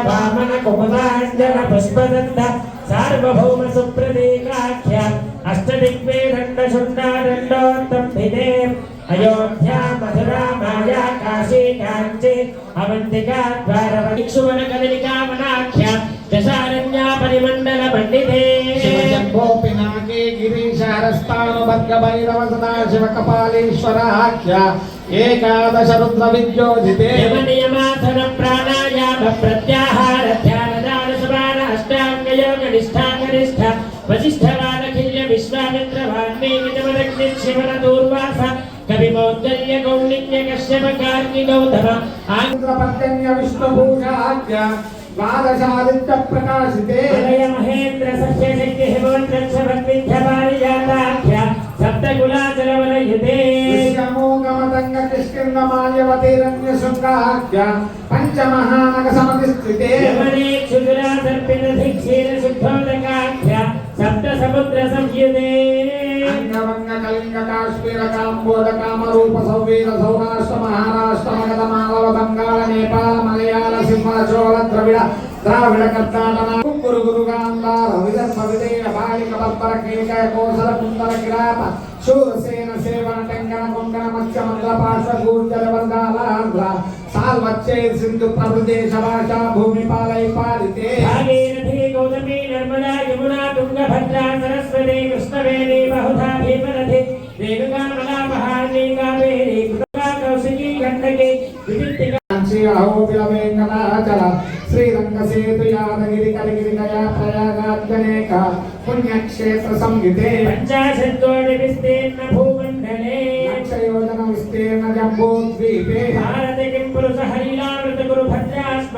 వామన కుమదాంజన పుష్పదండ సార్వభౌమ సుప్రదీకాఖ్య అష్టదిగ్వేదండ శుండాదండోత్తంభిదే అయోధ్య మధురా మాయా కాశీ కాంచి అవంతికా ద్వారవక్షువన కదలికామనాఖ్య దశారణ్యా పరిమండల పండితే. శివజంబో పినాకే గిరీశారస్థానుభద్ర భైరవ సదాశివ కపాలీశ్వరాఖ్య ఏకాదశ రుద్ర విద్యోజితే యమ నియమాసన ప్రాణాయామ ప్రత్యాహార ధ్యాన దాన సమాన అష్టాంగ యోగ నిష్ఠా గరిష్ఠ వశిష్ఠ కౌండిన్య కశ్యప కార్మి గౌతమ ఆంధ్రపర్జన్య విష్ణుభూషాఖ్య ద్వాదశాదిత్య ప్రకాశితే ఆంధ్రయ మహేంద్ర సత్య శక్తి హిమవంత్రక్ష భక్తిధ్య పారిజాతాఖ్య సప్త కులాచల వలయతే విశ్వమోగమదంగ కిష్కింద మాల్యవతీరణ్య శృంగాఖ్య పంచమహానగ సమతిస్థితే కళింగ కాశ్మీర కాంబోజ కామరూప సౌవీర సౌరాష్ట్ర మహారాష్ట్ర మగధ మాధవ బంగాళ నేపాల మలయాళ సింహ చోళ ద్రవిడ ద్రావిడ కర్ణాటక గురు గురు గాంధార విదర్భ విదేయ బాలిక బప్పర కీలక కోసల కుందర కిరాత శూరసేన సేవన టెంగణ కొంగణ మత్స్య మంగళ పార్శ్వ గూర్జల వర్గాల ఆంధ్ర సాల్వచ్చే సింధు ప్రదేశ భాష భూమి పాలై పాలితే గౌతమి నర్మదా యమునా తుంగభద్రా సరస్వతి కృష్ణవేణి బహుధా భీమరథి రేణుకామలా మహార్ణి కావేరి కృపా కౌశికీ గండకి వివిత్తిక శ్రీ అహోబిల వెంకటాచల శ్రీరంగ సేతు యాదగిరి కలిగిరి గయా ప్రయాగాత్మనేక పుణ్యక్షేత్ర సంయుతే పంచాశత్తోడి విస్తీర్ణ భూమండలే. లక్ష యోజన విస్తీర్ణ జంబోద్వీపే. భారత కింపురుష హరిలామృత గురు భద్రాస్మక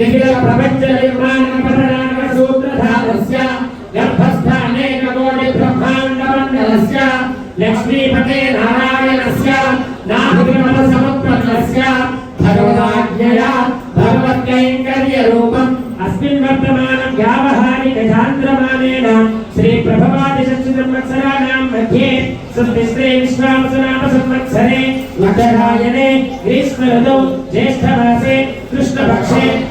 నిఖిల ప్రపంచ నిర్మాణ పరిణామ సూత్రధారస్య గర్భస్థానేన కోటి బ్రహ్మాండ మండలస్య లక్ష్మీపతే నారాయణస్య నాభిమల సమప్రతస్య భగవదాజ్ఞయా భగవద్కైంకర్య రూపం అస్మిన్ వర్తమాన వ్యావహారిక చాంద్రమానేన శ్రీ ప్రభవాది సంవత్సరాణం మధ్యే సంతిస్త్రే విశ్వామసనామ సంవత్సరే వటరాయణే గ్రీష్మ ఋతౌ జ్యేష్ఠమాసే కృష్ణపక్షే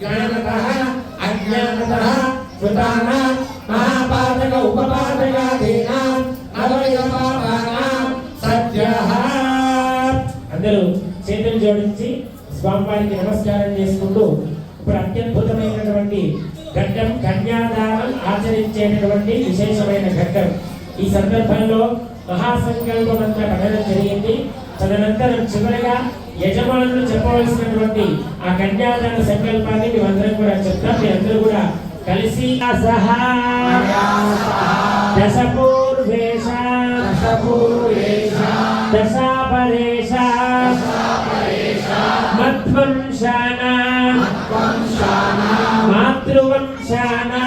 ज्ञानतः अज्ञानतः कृतानां महापातक उपपातकादीनां नवविधपापानां सद्यः అందరూ చేతులు జోడించి స్వామివారికి నమస్కారం చేసుకుంటూ ఇప్పుడు అత్యద్భుతమైనటువంటి ఘట్టం కన్యాదానం ఆచరించేటటువంటి విశేషమైన ఘట్టం ఈ సందర్భంలో మహాసంకల్ప మంత్ర పఠనం జరిగింది తదనంతరం చివరగా యజమానులు చెప్పవలసినటువంటి ఆ కన్యాదాన సంకల్పాన్ని మేమందరం కూడా చెప్తాం. మీ అందరూ కూడా కలిసి సహా దశ పూర్వేశ దశాపరేశ మధ్వంశానా మత్వంశానా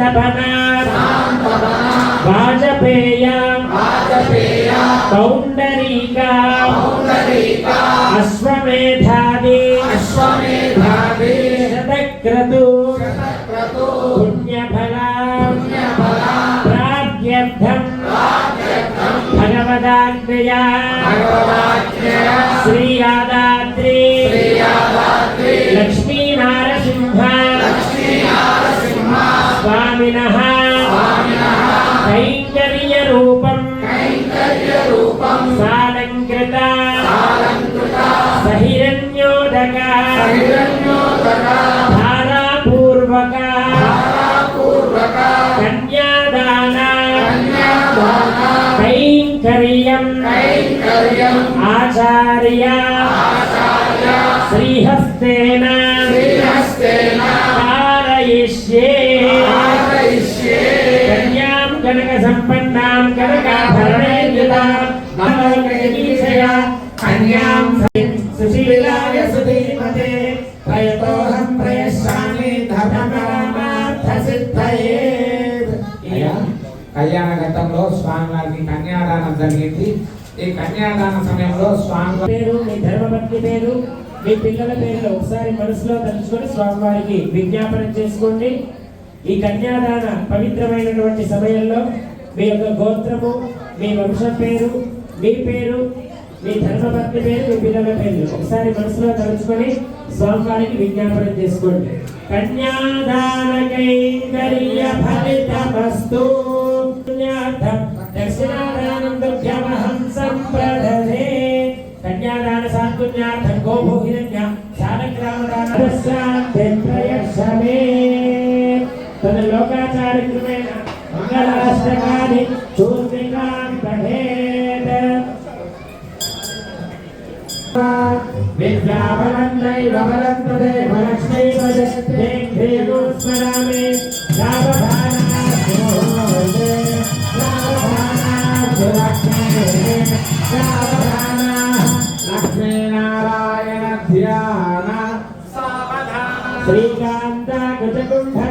సాంతవన వాజపేయ వాజపేయ పౌండరీక పౌండరీక అశ్వమేధాది అశ్వమేధాది శతక్రతు శతక్రతు పుణ్యఫల పుణ్యఫల ప్రాప్త్యర్థం ప్రాప్త్యర్థం భగవదాజ్ఞయా భగవదాజ్ఞయ శ్రీయాదాద్రి శ్రీయాదాద్రి స్వామినః. కైంకర్య రూపం సాలంకృత. సహిరణ్యోదక. హిరణ్యోదక ధారాపూర్వక. కన్యాదాన. కైంకర్యం. ఆచార్య. శ్రీహస్తేన. సంపన్నాం కనకాభరణేయుతాం నవకైకీశయా కన్యాం సుశీలాయ సుధీమతే ప్రయతోహం ప్రయశ్చామి ధర్మకామార్థ సిద్ధయే అయ్యా కళ్యాణ ఘట్టంలో స్వామివారికి కన్యాదానం జరిగింది. ఈ కన్యాదాన సమయంలో స్వామి పేరు మీ ధర్మపత్ని పేరు మీ పిల్లల పేర్లు ఒకసారి మనసులో తలుచుకొని స్వామివారికి విజ్ఞాపనం చేసుకోండి. ఈ కన్యాదాన పవిత్రమైనటువంటి సమయంలో మీ యొక్క గోత్రము మీ వంశం పేరు మీ పేరు మీ ధర్మపత్ని పేరు మీ పిల్లల పేర్లు ఒకసారి మనసులో తలుచుకొని స్వామివారికి విజ్ఞాపనం చేసుకోండి. కన్యాదాన కైంకర్య ఫలితమస్తు పుణ్యార్థం దక్షిణాదానం దుర్గమహం సంప్రదదే కన్యాదాన సాత్పుణ్యార్థం గోభూహిరణ్య శాలగ్రామదాన ప్రయక్షమే. తన లోకాచారిక్రమేణ మంగళాష్టకాని చూర్మికాం స్మరామి లక్ష్మీనారాయణ ధ్యాన సావధాన శ్రీకాంత గజకుంఠ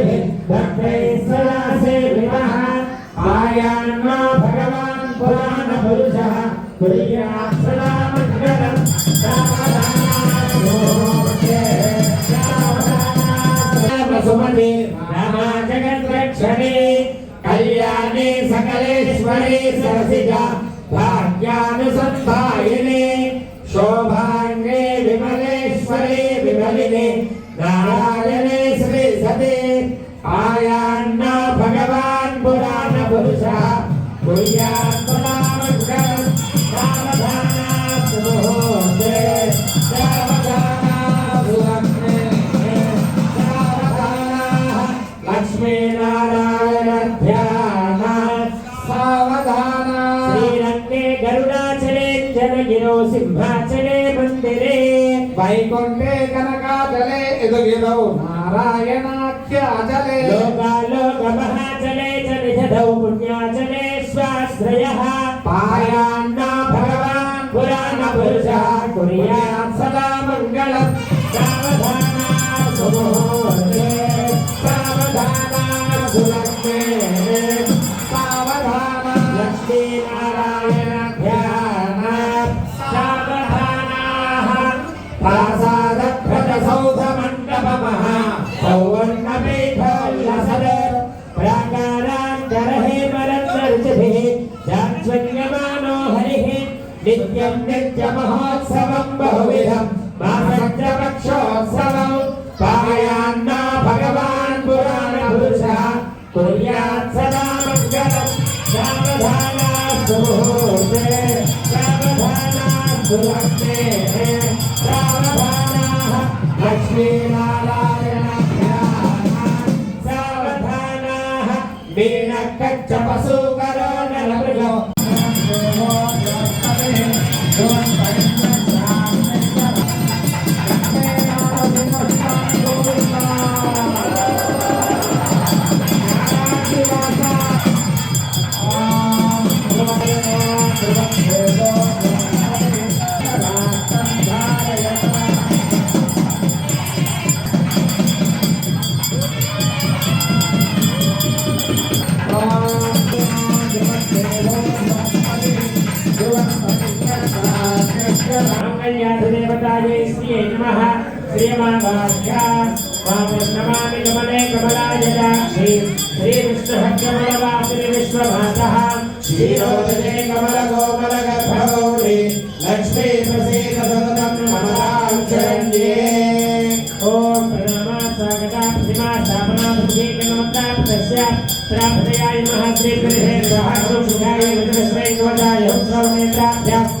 శ్రీరంగే గరుడాచలే జనగిరో సింహాచలే మందిరే వైకుంఠే కనకాచలే ఎదుగిదౌ నారాయణాఖ్యాచలే లోకాలోక మహాచలే చ నిధౌ పుణ్యాచలే స్వాశ్రయ నిత్యం నిత్య మహోత్సవం బహువిధం మాసంద్రపక్షోత్సవం పాయాన్న नमः श्रीमावाभ्या वामस्तमानि कमले कमलायदाक्षि श्रीविष्णुभक्तबलवासिनि विश्वभासः श्रीरोदने कमलकोमलगर्भगौरि लक्ष्मी प्रसीद सततं नमराञ्चरण्ये ॐ प्रणमा स्वागता प्रतिमा स्थापना प्रतिकनमता तस्य प्राप्तयाय नमः श्रीगृहे स्वाहा सुखाय विदुरश्रैकवदाय उत्सवनेत्राभ्याम्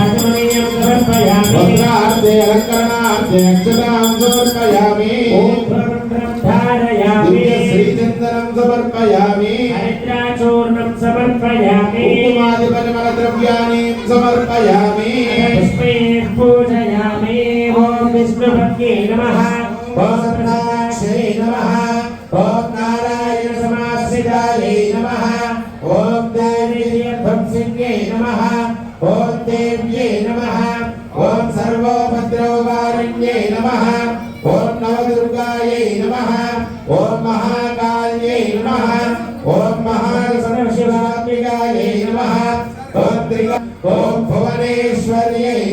वस्त्रार्थे अलङ्करणार्थे अक्षतां समर्पयामि ॐ प्रमन्त्रं धारयामि दिव्यश्रीचन्दनं समर्पयामि हरिद्राचूर्णं समर्पयामि कुङ्कुमादिपरिमलद्रव्याणि समर्पयामि पुष्पे परमेश्वरी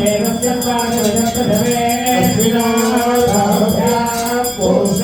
देवस्य स्वागतं प्रथमे ीर्घेपानीयं